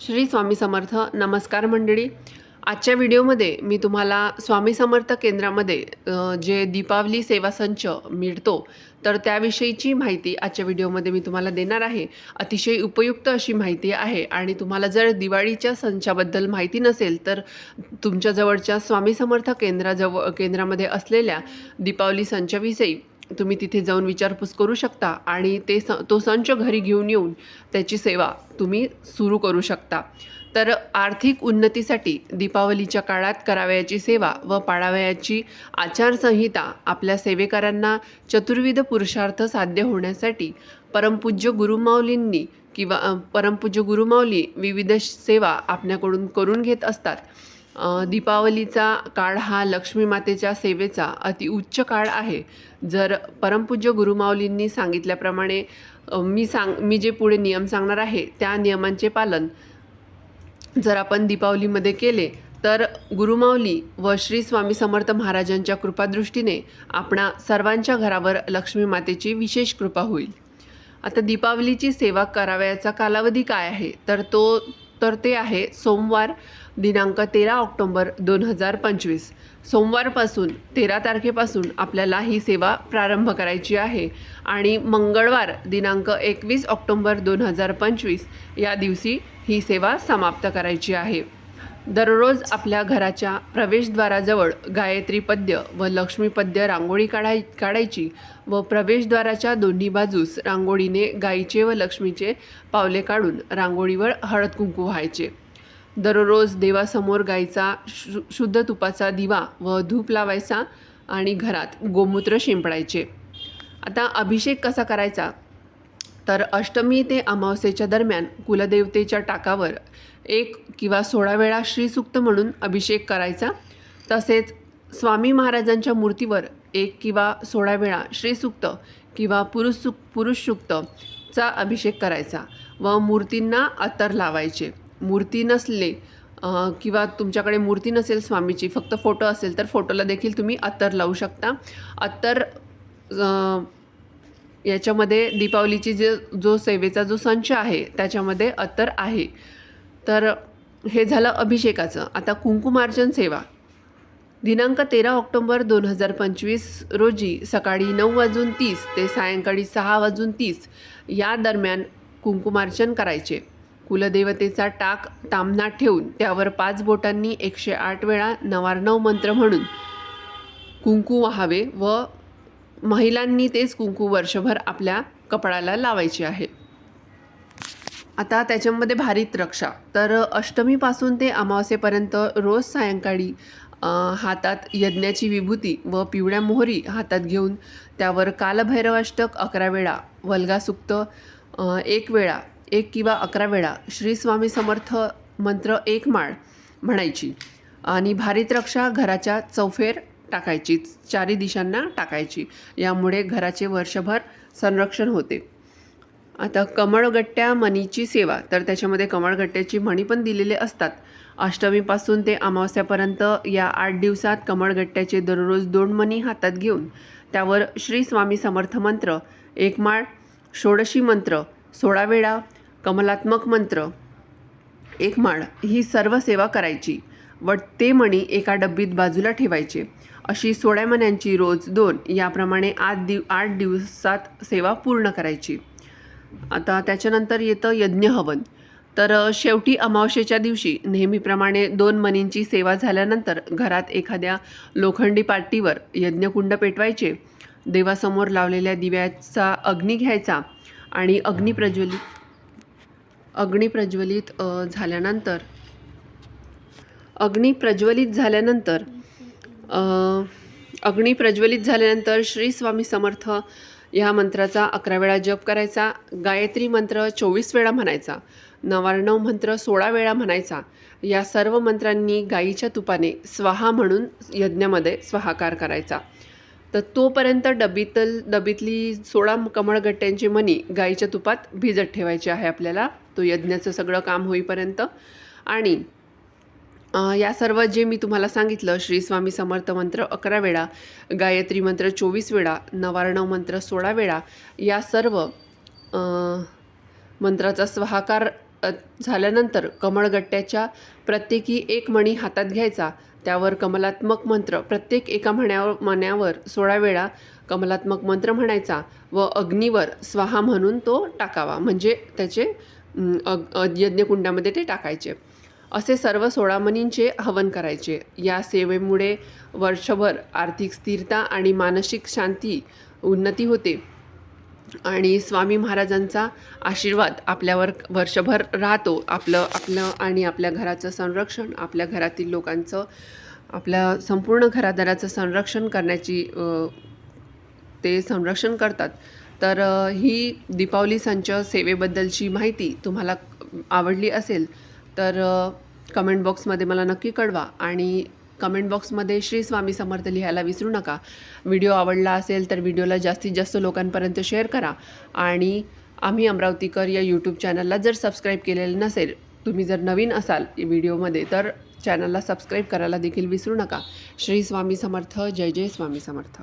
श्री स्वामी समर्थ नमस्कार मंडळी. आजच्या व्हिडिओमध्ये मी तुम्हाला स्वामी समर्थ केंद्रामध्ये जे दीपावली सेवा संच मिळतो तर त्याविषयीची माहिती आजच्या व्हिडिओमध्ये मी तुम्हाला देणार आहे. अतिशय उपयुक्त अशी माहिती आहे आणि तुम्हाला जर दिवाळीच्या संचाबद्दल माहिती नसेल तर तुमच्या जवळच्या स्वामी समर्थ केंद्राजवळ केंद्रामध्ये असलेल्या दीपावली संचाविषयी तुम्ही तिथे जाऊन विचारपूस करू शकता आणि ते स तो संच घरी घेऊन येऊन त्याची सेवा तुम्ही सुरू करू शकता. तर आर्थिक उन्नतीसाठी दीपावलीच्या काळात करावयाची सेवा व पाळावयाची आचारसंहिता आपल्या सेवेकरांना चतुर्विध पुरुषार्थ साध्य होण्यासाठी परमपूज्य गुरुमाऊलींनी किंवा परमपूज्य गुरुमाऊली विविध सेवा आपल्याकडून करून घेत असतात. दीपावलीचा काळ हा लक्ष्मी मातेच्या सेवेचा अतिउच्च काळ आहे. जर परमपूज्य गुरुमाऊलींनी सांगितल्याप्रमाणे मी सांग मी जे पुढे नियम सांगणार आहे त्या नियमांचे पालन जर आपण दीपावलीमध्ये केले तर गुरुमाऊली व श्री स्वामी समर्थ महाराजांच्या कृपादृष्टीने आपणा सर्वांच्या घरावर लक्ष्मी मातेची विशेष कृपा होईल. आता दीपावलीची सेवा करावयाचा कालावधी काय आहे? तर तो तर ते आहे सोमवार दिनांक तेरा ऑक्टोंबर दोन हजार पंचवीस. सोमवारपासून तेरा तारखेपासून आपल्याला ही सेवा प्रारंभ करायची आहे आणि मंगळवार दिनांक एकवीस ऑक्टोंबर दोन हजार पंचवीस या दिवशी ही सेवा समाप्त करायची आहे. दररोज आपल्या घराच्या प्रवेशद्वाराजवळ गायत्री पद्य व लक्ष्मीपद्य रांगोळी काढाय काढायची व प्रवेशद्वाराच्या दोन्ही बाजूस रांगोळीने गाईचे व लक्ष्मीचे पावले काढून रांगोळीवर हळद कुंकू व्हायचे. दररोज देवासमोर गाईचा शु शुद्ध तुपाचा दिवा व धूप लावायचा आणि घरात गोमूत्र शिंपडायचे. आता अभिषेक कसा करायचा? तर अष्टमी ते अमावस्येच्या दरम्यान कुलदेवतेच्या टाकावर एक किंवा सोळा वेळा श्रीसूक्त म्हणून अभिषेक करायचा. तसेच स्वामी महाराजांच्या मूर्तीवर एक किंवा सोळा वेळा श्रीसूक्त किंवा पुरुष सुक पुरुष सूक्तचा अभिषेक करायचा व मूर्तींना अत्तर लावायचे. मूर्ती नसले किंवा तुमच्याकडे मूर्ती नसेल स्वामीची फक्त फोटो असेल तर फोटोला देखील तुम्ही अत्तर लावू शकता. अत्तर याच्यामध्ये दीपावलीची जे जो सेवेचा जो संच आहे त्याच्यामध्ये अत्तर आहे. तर हे झालं अभिषेकाचं. आता कुंकुमार्चन सेवा. दिनांक तेरा ऑक्टोंबर दोन हजार पंचवीस रोजी सकाळी नऊ वाजून तीस ते सायंकाळी सहा वाजून तीस या दरम्यान कुंकुमार्चन करायचे. कुलदेवतेचा टाक तामनात ठेवून त्यावर पाच बोटांनी एकशे आठ वेळा नवार्णव मंत्र म्हणून कुंकू व्हावे व महिलांनी तेच कुंकू वर्षभर आपल्या कपाळाला लावायचे आहे. आता त्याच्यामध्ये भारीत रक्षा. तर अष्टमीपासून ते अमावस्येपर्यंत रोज सायंकाळी हातात यज्ञाची विभूती व पिवळ्या मोहरी हातात घेऊन त्यावर कालभैरवाष्टक अकरा वेळा वल्गासुक्त एक वेळा एक किंवा अकरा वेळा श्री स्वामी समर्थ मंत्र एक माळ म्हणायची. आणि भारीत रक्षा घराच्या चौफेर टाकायची चारी दिशांना टाकायची. यामुळे घराचे वर्षभर संरक्षण होते. आता कमळगट्ट्या मणीची सेवा तर त्याच्यामध्ये कमळगट्ट्याची मणी पण दिलेले असतात. अष्टमीपासून ते अमावस्यापर्यंत या आठ दिवसात कमळगट्ट्याचे दररोज दोन मणी हातात घेऊन त्यावर श्री स्वामी समर्थ मंत्र एक माळ षोडशी मंत्र सोळा वेळा कमलात्मक मंत्र एक माळ ही सर्व सेवा करायची व ते मणी एका डब्बीत बाजूला ठेवायचे. अशी सोळ्या मण्यांची रोज दोन याप्रमाणे आठ दिव आठ दिवसात सेवा पूर्ण करायची. आता त्याच्यानंतर येतं यज्ञ हवन तर शेवटी अमावस्येच्या दिवशी नेहमीप्रमाणे दोन मनींची सेवा झाल्यानंतर घरात एखाद्या लोखंडी पाटीवर यज्ञकुंड पेटवायचे. देवासमोर लावलेल्या दिव्याचा अग्नी घ्यायचा आणि अग्नी प्रज्वलित अग्नी प्रज्वलित झाल्यानंतर अग्नी प्रज्वलित झाल्यानंतर अग्नी प्रज्वलित झाल्यानंतर श्री स्वामी समर्थ ह्या मंत्राचा अकरा वेळा जप करायचा गायत्री मंत्र चोवीस वेळा म्हणायचा नवार्णव मंत्र सोळा वेळा म्हणायचा. या सर्व मंत्रांनी गाईच्या तुपाने स्वाहा म्हणून यज्ञामध्ये स्वाहाकार करायचा. तर तोपर्यंत डबीतल डबीतली सोळा कमळगट्ट्यांची मणी गाईच्या तुपात भिजत ठेवायची आहे आपल्याला. तो यज्ञाचं सगळं काम होईपर्यंत. आणि या सर्व जे मी तुम्हाला सांगितलं श्री स्वामी समर्थ मंत्र अकरा वेळा गायत्री मंत्र चोवीस वेळा नवार्णव मंत्र सोळा वेळा या सर्व मंत्राचा स्वाहाकार झाल्यानंतर कमळगट्ट्याच्या प्रत्येकी एक मणी हातात घ्यायचा. त्यावर कमलात्मक मंत्र प्रत्येक एका म्हण्यावर मण्यावर सोळा वेळा कमलात्मक मंत्र म्हणायचा व अग्नीवर स्वाहा म्हणून तो टाकावा. म्हणजे त्याचे अग यज्ञकुंडामध्ये ते टाकायचे. असे सर्व सोळामनींचे हवन करायचे. या सेवेमुळे वर्षभर आर्थिक स्थिरता आणि मानसिक शांती उन्नती होते. आणि स्वामी महाराजांचा आशीर्वाद आपल्यावर वर्षभर राहतो. आपलं आपलं आणि आपल्या घराचं संरक्षण आपल्या घरातील लोकांचं आपल्या संपूर्ण घरादाराचं संरक्षण करण्याची ते संरक्षण करतात. तर ही दीपावली संच सेवेबद्दलची माहिती तुम्हाला आवडली असेल तर कमेंट बॉक्समध्ये मला नक्की कळवा आणि कमेंट बॉक्समध्ये श्री स्वामी समर्थ लिहायला विसरू नका. व्हिडिओ आवडला असेल तर व्हिडिओला जास्तीत जास्त लोकांपर्यंत शेअर करा आणि आम्ही अमरावतीकर या यूट्यूब चॅनलला जर सबस्क्राईब केलेलं नसेल तुम्ही जर नवीन असाल व्हिडिओमध्ये तर चॅनलला सबस्क्राईब करायला देखील विसरू नका. श्री स्वामी समर्थ जय जय स्वामी समर्थ.